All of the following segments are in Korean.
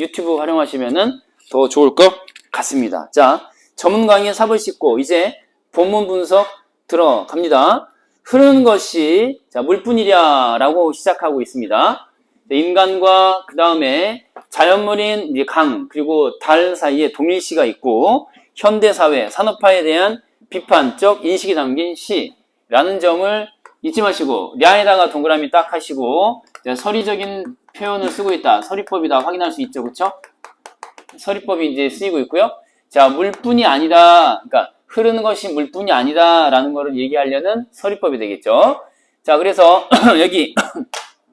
유튜브 활용하시면은 더 좋을 것 같습니다. 자, 전문 강의 삽을 씻고 이제 본문 분석 들어갑니다. 흐르는 것이 자, 물뿐이랴라고 시작하고 있습니다. 인간과 그 다음에 자연물인 강 그리고 달 사이에 동일시가 있고 현대 사회 산업화에 대한 비판적 인식이 담긴 시라는 점을 잊지 마시고 량에다가 동그라미 딱 하시고 이제 서리적인 표현을 쓰고 있다. 서리법이다 확인할 수 있죠, 그렇죠? 서리법이 이제 쓰이고 있고요. 자, 물뿐이 아니다. 그러니까 흐르는 것이 물뿐이 아니다 라는 거를 얘기하려는 서리법이 되겠죠. 자, 그래서 여기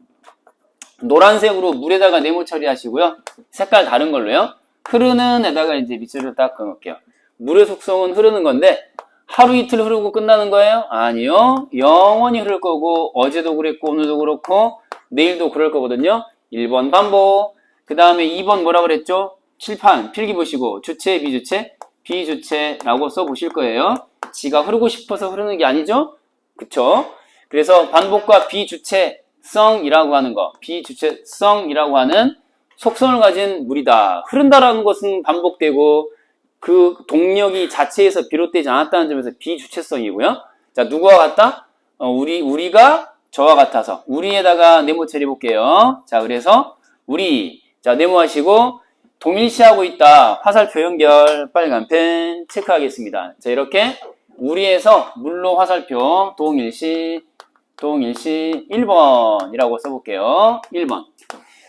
노란색으로 물에다가 네모 처리하시고요. 색깔 다른 걸로요. 흐르는 에다가 이제 밑줄을 딱 그어놓을게요. 물의 속성은 흐르는 건데 하루 이틀 흐르고 끝나는 거예요? 아니요. 영원히 흐를 거고 어제도 그랬고 오늘도 그렇고 내일도 그럴 거거든요. 1번 반복. 그 다음에 2번 뭐라 그랬죠? 칠판 필기 보시고 주체 비주체 비주체라고 써보실 거예요. 지가 흐르고 싶어서 흐르는 게 아니죠? 그쵸? 그래서 반복과 비주체성이라고 하는 거 비주체성이라고 하는 속성을 가진 물이다. 흐른다라는 것은 반복되고 그 동력이 자체에서 비롯되지 않았다는 점에서 비주체성이고요. 자, 누구와 같다? 어, 우리, 우리가 저와 같아서. 우리에다가 네모 처리 볼게요. 자, 그래서 우리. 자, 네모 하시고 동일시하고 있다. 화살표 연결 빨간 펜 체크하겠습니다. 자, 이렇게 우리에서 물로 화살표 동일시, 동일시 1번이라고 써볼게요. 1번.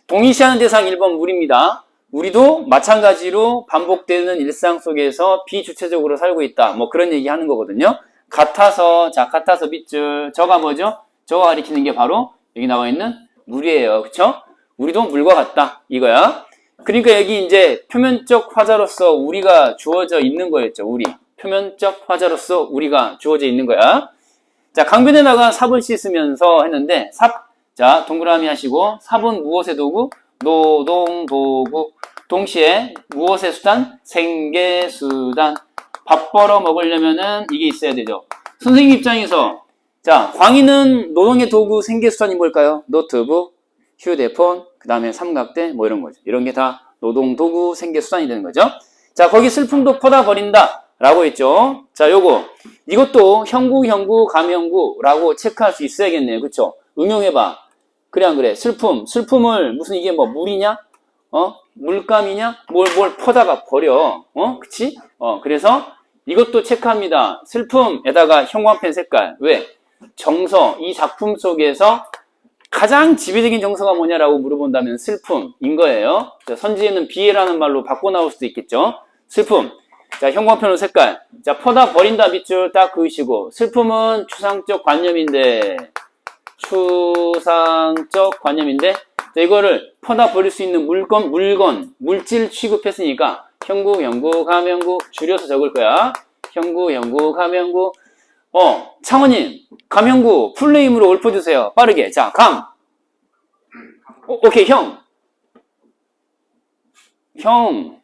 동일시하는 대상 1번 물입니다. 우리도 마찬가지로 반복되는 일상 속에서 비주체적으로 살고 있다. 뭐 그런 얘기 하는 거거든요. 같아서, 자, 같아서 밑줄. 저가 뭐죠? 저가 가리키는 게 바로 여기 나와 있는 물이에요. 그쵸? 우리도 물과 같다. 이거야. 그러니까 여기 이제 표면적 화자로서 우리가 주어져 있는 거였죠. 우리. 표면적 화자로서 우리가 주어져 있는 거야. 자, 강변에다가 삽을 씻으면서 했는데, 삽. 자, 동그라미 하시고, 삽은 무엇의 도구? 노동 도구. 동시에 무엇의 수단? 생계 수단. 밥 벌어 먹으려면은 이게 있어야 되죠. 선생님 입장에서 자, 광희는 노동의 도구 생계 수단이 뭘까요? 노트북, 휴대폰, 그 다음에 삼각대 뭐 이런 거죠. 이런 게 다 노동 도구 생계 수단이 되는 거죠. 자, 거기 슬픔도 퍼다 버린다. 라고 했죠. 자, 요거. 이것도 형구, 형구, 감형구라고 체크할 수 있어야겠네요. 그쵸? 응용해봐. 그래, 안 그래? 슬픔. 슬픔을 무슨 이게 뭐 물이냐? 어? 물감이냐? 뭘, 뭘 퍼다가 버려. 어? 그치? 어, 그래서 이것도 체크합니다. 슬픔에다가 형광펜 색깔. 왜? 정서. 이 작품 속에서 가장 지배적인 정서가 뭐냐라고 물어본다면 슬픔인 거예요. 자, 선지에는 비애라는 말로 바꿔 나올 수도 있겠죠. 슬픔. 자, 형광펜으로 색깔. 자, 퍼다 버린다 밑줄 딱 그으시고. 슬픔은 추상적 관념인데, 추상적 관념인데, 자, 이거를 퍼다 버릴 수 있는 물건, 물건, 물질 취급했으니까, 형구, 형구, 감형구, 줄여서 적을 거야. 형구, 형구, 감형구. 어, 창원님, 감형구, 풀네임으로 읊어주세요. 빠르게. 자, 감. 오, 오케이, 형. 형.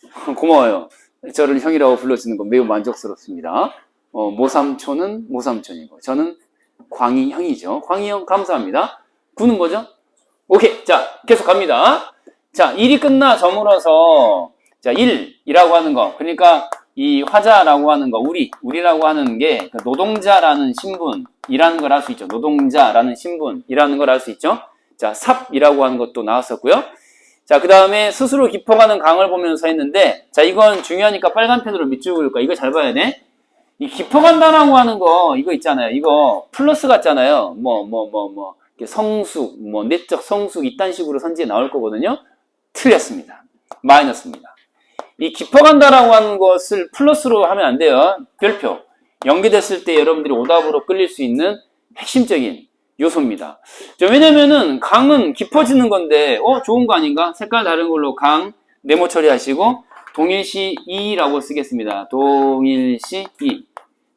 고마워요. 저를 형이라고 불러주는 건 매우 만족스럽습니다. 어, 모삼촌은 모삼촌이고, 저는 광희 형이죠. 광희 형 감사합니다. 구는 뭐죠? 오케이. 자, 계속 갑니다. 자, 1이 끝나 저물어서, 자, 1이라고 하는 거. 그러니까 이 화자라고 하는 거, 우리, 우리라고 하는 게그 노동자라는 신분이라는 걸 알 수 있죠. 노동자라는 신분이라는 걸 알 수 있죠. 자, 삽이라고 하는 것도 나왔었고요. 자, 그 다음에 스스로 깊어가는 강을 보면서 했는데, 자, 이건 중요하니까 빨간 펜으로 밑줄 거야. 이거 잘 봐야 돼. 이 깊어간다라고 하는 거, 이거 있잖아요. 이거 플러스 같잖아요. 뭐, 뭐, 뭐, 뭐, 성숙, 뭐, 내적 성숙, 이딴 식으로 선지에 나올 거거든요. 틀렸습니다. 마이너스입니다. 이 깊어간다라고 하는 것을 플러스로 하면 안 돼요. 별표. 연계됐을 때 여러분들이 오답으로 끌릴 수 있는 핵심적인 요소입니다. 자, 왜냐면은 강은 깊어지는 건데, 어, 좋은 거 아닌가? 색깔 다른 걸로 강, 네모 처리하시고, 동일시 2라고 쓰겠습니다. 동일시 2.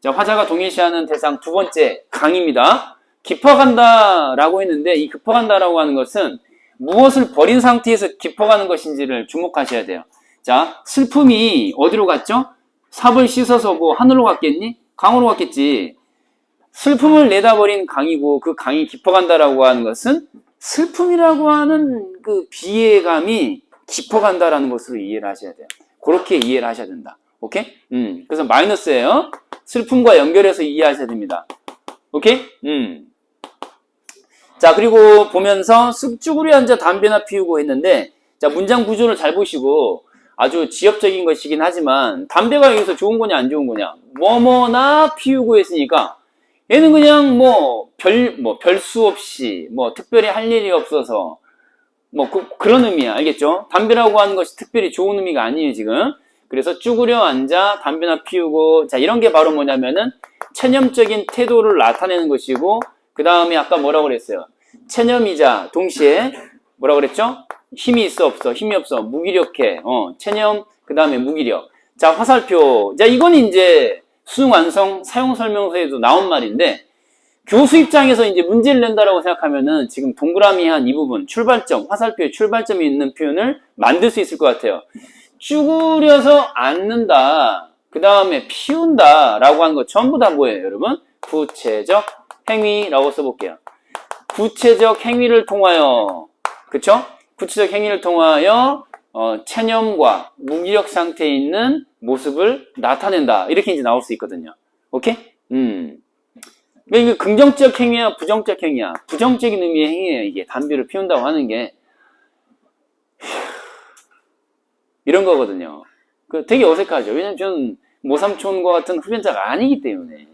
자, 화자가 동일시하는 대상 두 번째 강입니다. 깊어간다라고 했는데, 이 깊어간다라고 하는 것은 무엇을 버린 상태에서 깊어가는 것인지를 주목하셔야 돼요. 자, 슬픔이 어디로 갔죠? 삽을 씻어서 뭐 하늘로 갔겠니? 강으로 갔겠지. 슬픔을 내다버린 강이고 그 강이 깊어간다라고 하는 것은 슬픔이라고 하는 그 비애감이 깊어간다라는 것으로 이해를 하셔야 돼요. 그렇게 이해를 하셔야 된다. 오케이? 음. 그래서 마이너스예요. 슬픔과 연결해서 이해하셔야 됩니다. 오케이? 음. 자, 그리고 보면서 쑥쭈구리 앉아 담배나 피우고 했는데, 자, 문장 구조를 잘 보시고, 아주 지엽적인 것이긴 하지만, 담배가 여기서 좋은 거냐, 안 좋은 거냐, 뭐뭐나 피우고 했으니까, 얘는 그냥 뭐, 별, 뭐, 별 수 없이, 뭐, 특별히 할 일이 없어서, 뭐, 그, 그런 의미야. 알겠죠? 담배라고 하는 것이 특별히 좋은 의미가 아니에요, 지금. 그래서 쭈그려 앉아 담배나 피우고, 자, 이런 게 바로 뭐냐면은, 체념적인 태도를 나타내는 것이고, 그 다음에 아까 뭐라고 그랬어요? 체념이자 동시에 뭐라고 그랬죠? 힘이 있어 없어? 힘이 없어. 무기력해. 어 체념 그 다음에 무기력. 자 화살표. 자 이건 이제 수능 완성 사용 설명서에도 나온 말인데 교수 입장에서 이제 문제를 낸다라고 생각하면은 지금 동그라미 한 이 부분 출발점 화살표에 출발점이 있는 표현을 만들 수 있을 것 같아요. 쭈그려서 앉는다 그 다음에 피운다 라고 하는 거 전부 다 뭐예요 여러분? 구체적 행위라고 써볼게요. 구체적 행위를 통하여. 그쵸? 구체적 행위를 통하여 어, 체념과 무기력 상태에 있는 모습을 나타낸다 이렇게 이제 나올 수 있거든요. 오케이? 음. 이게 긍정적 행위야, 부정적 행위야. 부정적인 의미의 행위예요. 이게 담배를 피운다고 하는 게 이런 거거든요. 그 되게 어색하죠. 왜냐면 저는 모삼촌과 같은 흡연자가 아니기 때문에.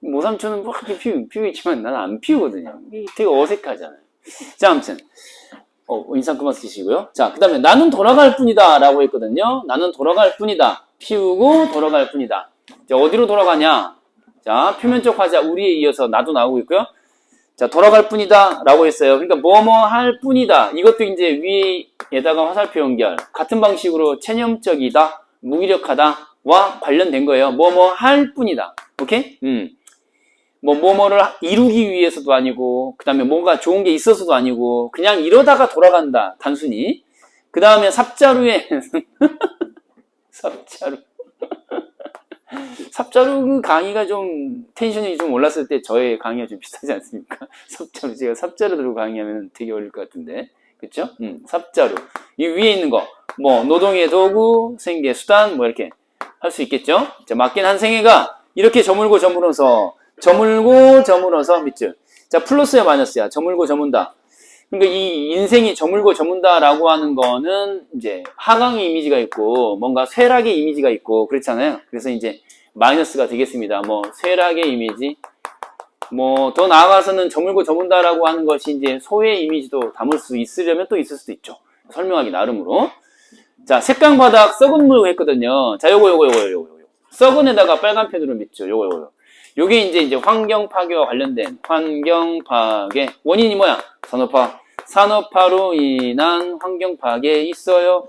모삼촌은 뭐 그렇게 피우, 피우겠지만 나는 안 피우거든요. 되게 어색하잖아요. 자, 아무튼. 어, 인상 그만 쓰시고요. 자, 그 다음에 나는 돌아갈 뿐이다 라고 했거든요. 나는 돌아갈 뿐이다. 피우고 돌아갈 뿐이다. 자, 어디로 돌아가냐? 자, 표면적 화자 우리에 이어서 나도 나오고 있고요. 자, 돌아갈 뿐이다 라고 했어요. 그러니까 뭐뭐 할 뿐이다. 이것도 이제 위에다가 화살표 연결. 같은 방식으로 체념적이다, 무기력하다 와 관련된 거예요. 뭐뭐 할 뿐이다. 오케이? 음. 뭐 뭐뭐를 이루기 위해서도 아니고 그 다음에 뭔가 좋은 게 있어서도 아니고 그냥 이러다가 돌아간다 단순히 그 다음에 삽자루에 삽자루 삽자루 그 강의가 좀 텐션이 좀 올랐을 때 저의 강의가 좀 비슷하지 않습니까? 삽자루 제가 삽자루 들고 강의하면 되게 어려울 것 같은데 그쵸? 음, 삽자루 이 위에 있는 거 뭐 노동의 도구, 생계 수단 뭐 이렇게 할 수 있겠죠? 자, 맡긴 한 생애가 이렇게 저물고 저물어서 저물고 저물어서 밑줄. 자, 플러스야 마이너스야. 저물고 저문다. 그러니까 이 인생이 저물고 저문다라고 하는 거는 이제 하강의 이미지가 있고 뭔가 쇠락의 이미지가 있고 그렇잖아요. 그래서 이제 마이너스가 되겠습니다. 뭐 쇠락의 이미지. 뭐 더 나아가서는 저물고 저문다라고 하는 것이 이제 소의 이미지도 담을 수 있으려면 또 있을 수도 있죠. 설명하기 나름으로. 자, 색강 바닥 썩은 물 했거든요. 자, 요거 요거 요거 요거 요거. 썩은 에다가 빨간 펜으로 밑줄. 요거 요거. 요게 이제 이제 환경 파괴와 관련된 환경 파괴 원인이 뭐야? 산업화. 산업화로 인한 환경 파괴 있어요.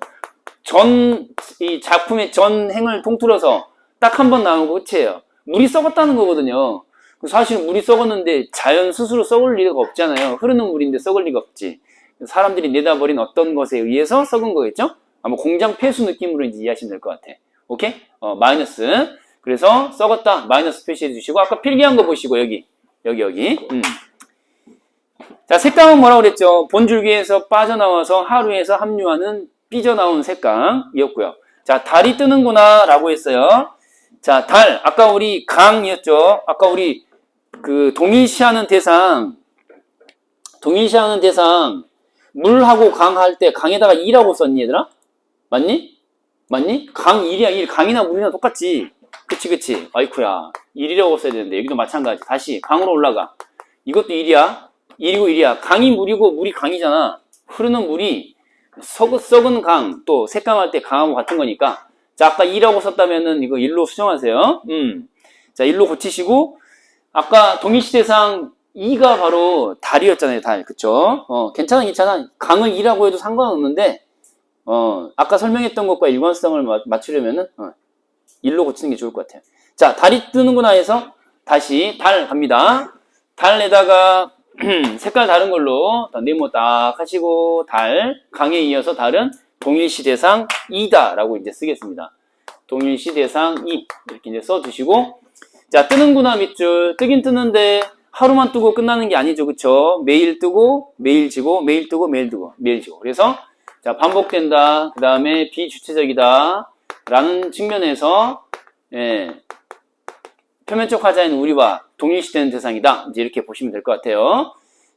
전 이 작품의 전행을 통틀어서 딱 한 번 나오고 끝이에요. 물이 썩었다는 거거든요. 사실 물이 썩었는데 자연 스스로 썩을 리가 없잖아요. 흐르는 물인데 썩을 리가 없지. 사람들이 내다버린 어떤 것에 의해서 썩은 거겠죠? 아마 공장 폐수 느낌으로 이제 이해하시면 될 것 같아. 오케이? 어, 마이너스. 그래서 썩었다 마이너스 표시해 주시고 아까 필기한 거 보시고 여기 여기 여기. 음. 자 색감은 뭐라고 그랬죠? 본줄기에서 빠져나와서 하루에서 합류하는 삐져나온 색감이었고요. 자 달이 뜨는구나 라고 했어요. 자 달. 아까 우리 강이었죠? 아까 우리 그 동일시하는 대상 동일시하는 대상 물하고 강 할 때 강에다가 이라고 썼니 얘들아? 맞니? 맞니? 강 1이야 1 강이나 물이나 똑같지 그치 그치. 아이쿠야. 1이라고 써야 되는데 여기도 마찬가지. 다시 강으로 올라가. 이것도 1이야. 1이고 1이야. 강이 물이고 물이 강이잖아. 흐르는 물이 썩, 썩은 강 또 색감할 때 강하고 같은 거니까. 자 아까 2라고 썼다면은 이거 1로 수정하세요. 음자 1로 고치시고 아까 동일시대상 2가 바로 달이었잖아요 달. 그쵸? 어 괜찮아 괜찮아. 강을 2라고 해도 상관없는데 어 아까 설명했던 것과 일관성을 맞추려면은 어, 1로 고치는 게 좋을 것 같아요. 자, 달이 뜨는구나 해서 다시 달 갑니다. 달에다가 색깔 다른 걸로 네모 딱 하시고 달, 강에 이어서 달은 동일시 대상 2다 라고 이제 쓰겠습니다. 동일시 대상 2 이렇게 이제 써주시고 자, 뜨는구나 밑줄 뜨긴 뜨는데 하루만 뜨고 끝나는 게 아니죠. 그쵸? 매일 뜨고 매일 지고 매일 뜨고 매일 뜨고 매일 지고 그래서 자, 반복된다. 그 다음에 비주체적이다. 라는 측면에서, 예, 표면적 화자인 우리와 동일시되는 대상이다. 이제 이렇게 보시면 될 것 같아요.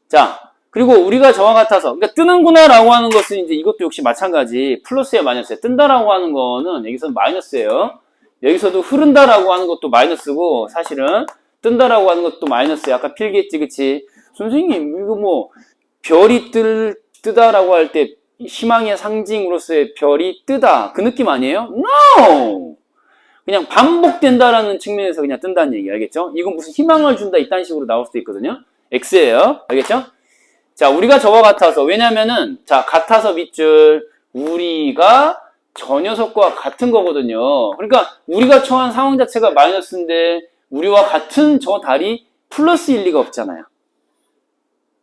자, 그리고 우리가 저와 같아서, 그러니까 뜨는구나 라고 하는 것은 이제 이것도 역시 마찬가지. 플러스에 마이너스에 뜬다라고 하는 거는 여기서는 마이너스예요. 여기서도 흐른다라고 하는 것도 마이너스고, 사실은 뜬다라고 하는 것도 마이너스야. 아까 필기했지, 그치? 선생님, 이거 뭐, 별이 뜰, 뜨다라고 할 때 희망의 상징으로서의 별이 뜨다. 그 느낌 아니에요? No! 그냥 반복된다라는 측면에서 그냥 뜬다는 얘기 알겠죠? 이건 무슨 희망을 준다 이딴 식으로 나올 수도 있거든요. X예요. 알겠죠? 자, 우리가 저와 같아서 왜냐면은 자, 같아서 밑줄 우리가 저 녀석과 같은 거거든요. 그러니까 우리가 처한 상황 자체가 마이너스인데 우리와 같은 저 달이 플러스일 리가 없잖아요.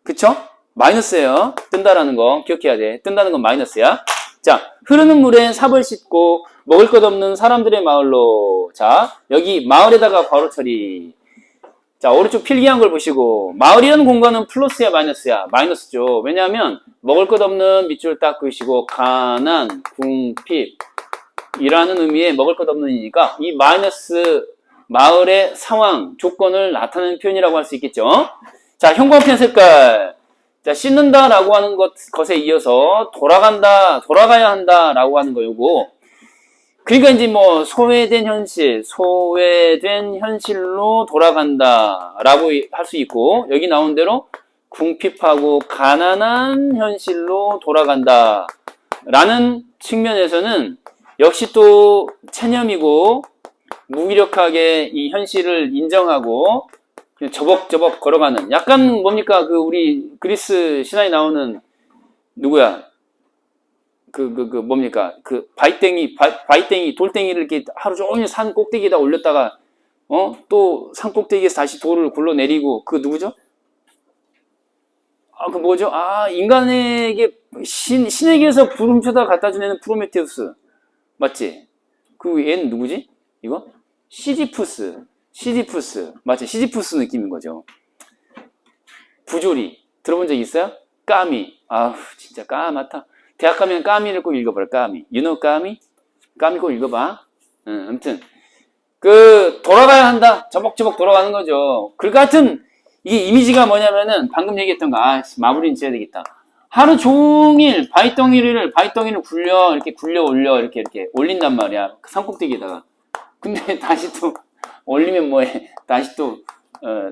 그쵸? 마이너스예요. 뜬다라는 거 기억해야 돼. 뜬다는 건 마이너스야. 자, 흐르는 물에 삽을 씻고 먹을 것 없는 사람들의 마을로. 자, 여기 마을에다가 괄호 처리. 자, 오른쪽 필기한 걸 보시고 마을이라는 공간은 플러스야 마이너스야? 마이너스죠. 왜냐하면 먹을 것 없는 밑줄 딱 그으시고 가난, 궁핍 이라는 의미의 먹을 것 없는이니까 이 마이너스 마을의 상황, 조건을 나타내는 표현이라고 할 수 있겠죠. 자, 형광펜 색깔. 자, 씻는다라고 하는 것, 것에 이어서 돌아간다, 돌아가야 한다라고 하는 거 요거. 그러니까 이제 뭐 소외된 현실, 소외된 현실로 돌아간다라고 할 수 있고 여기 나온 대로 궁핍하고 가난한 현실로 돌아간다라는 측면에서는 역시 또 체념이고 무기력하게 이 현실을 인정하고 저벅저벅 걸어가는 약간 뭡니까 그 우리 그리스 신화에 나오는 누구야 그 그 그 뭡니까 그 바이땡이 바, 바이땡이 돌덩이를 이렇게 하루 종일 산 꼭대기에다 올렸다가 어 또 산 꼭대기에서 다시 돌을 굴러 내리고 그 누구죠? 아 그 뭐죠? 아 인간에게 신 신에게서 부름쳐다 갖다 준 애는 프로메테우스 맞지? 그 얘는 누구지? 이거 시지푸스 시지푸스 맞지? 시지푸스 느낌인 거죠. 부조리 들어본 적 있어요? 까미 아우 진짜 까맣다. 대학 가면 까미를 꼭 읽어봐라 까미. You know 까미? 까미 꼭 읽어봐. 응, 아무튼 그 돌아가야 한다. 저벅저벅 돌아가는 거죠. 그 같은 이게 이미지가 뭐냐면은 방금 얘기했던 거. 아 마무리는 지어야 되겠다. 하루 종일 바위덩이를 바위덩이를 굴려 이렇게 굴려 올려 이렇게 이렇게 올린단 말이야. 그 산꼭대기에다가. 근데 다시 또 올리면 뭐해? 다시 또 어,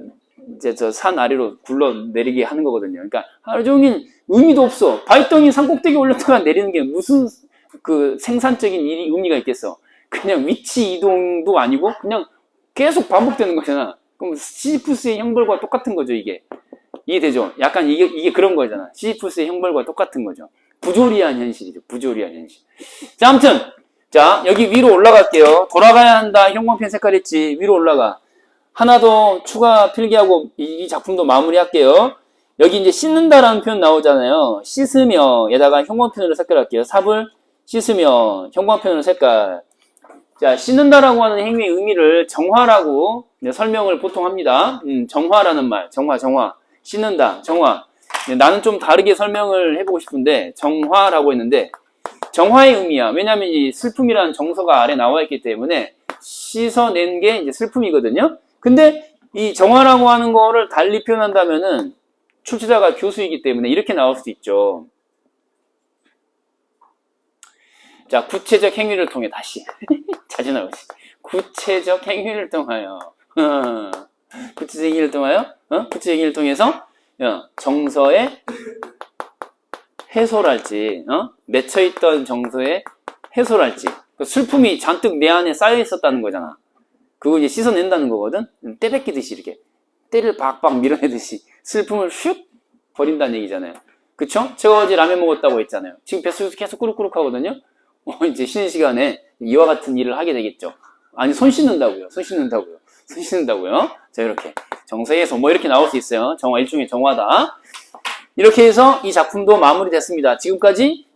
이제 저 산 아래로 굴러 내리게 하는 거거든요. 그러니까 하루 종일 의미도 없어. 바위덩이 산 꼭대기 올렸다가 내리는 게 무슨 그 생산적인 일이 의미가 있겠어. 그냥 위치 이동도 아니고 그냥 계속 반복되는 거잖아. 그럼 시지푸스의 형벌과 똑같은 거죠, 이게. 이해되죠? 약간 이게, 이게 그런 거잖아. 시지푸스의 형벌과 똑같은 거죠. 부조리한 현실이죠. 부조리한 현실. 자, 아무튼. 자, 여기 위로 올라갈게요. 돌아가야 한다. 형광펜 색깔 있지. 위로 올라가. 하나 더 추가 필기하고 이, 이 작품도 마무리할게요. 여기 이제 씻는다라는 표현 나오잖아요. 씻으며 에다가 형광펜으로 색깔할게요. 삽을 씻으며 형광펜으로 색깔. 자, 씻는다라고 하는 행위의 의미를 정화라고 설명을 보통 합니다. 음, 정화라는 말, 정화, 정화. 씻는다, 정화. 네, 나는 좀 다르게 설명을 해보고 싶은데 정화라고 했는데 정화의 의미야. 왜냐하면 이 슬픔이라는 정서가 아래 나와 있기 때문에 씻어낸 게 이제 슬픔이거든요. 근데 이 정화라고 하는 거를 달리 표현한다면은 출제자가 교수이기 때문에 이렇게 나올 수 있죠. 자, 구체적 행위를 통해 다시 자주 나오지. 구체적 행위를 통하여 어, 구체적 행위를 통하여 어? 구체적 행위를 통해서 어, 정서의 해소랄지 어? 맺혀있던 정서의 해소랄지 그 슬픔이 잔뜩 내 안에 쌓여 있었다는 거잖아. 그거 이제 씻어낸다는 거거든. 떼뱉기듯이 이렇게 때를 박박 밀어내듯이 슬픔을 슉 버린다는 얘기잖아요. 그쵸? 제가 어제 라면 먹었다고 했잖아요. 지금 뱃속에서 계속 꾸룩꾸룩 하거든요. 어, 이제 쉬는 시간에 이와 같은 일을 하게 되겠죠. 아니, 손 씻는다고요. 손 씻는다고요. 손 씻는다고요. 자, 이렇게. 정서에서 뭐 이렇게 나올 수 있어요. 정화, 일종의 정화다. 이렇게 해서 이 작품도 마무리됐습니다. 지금까지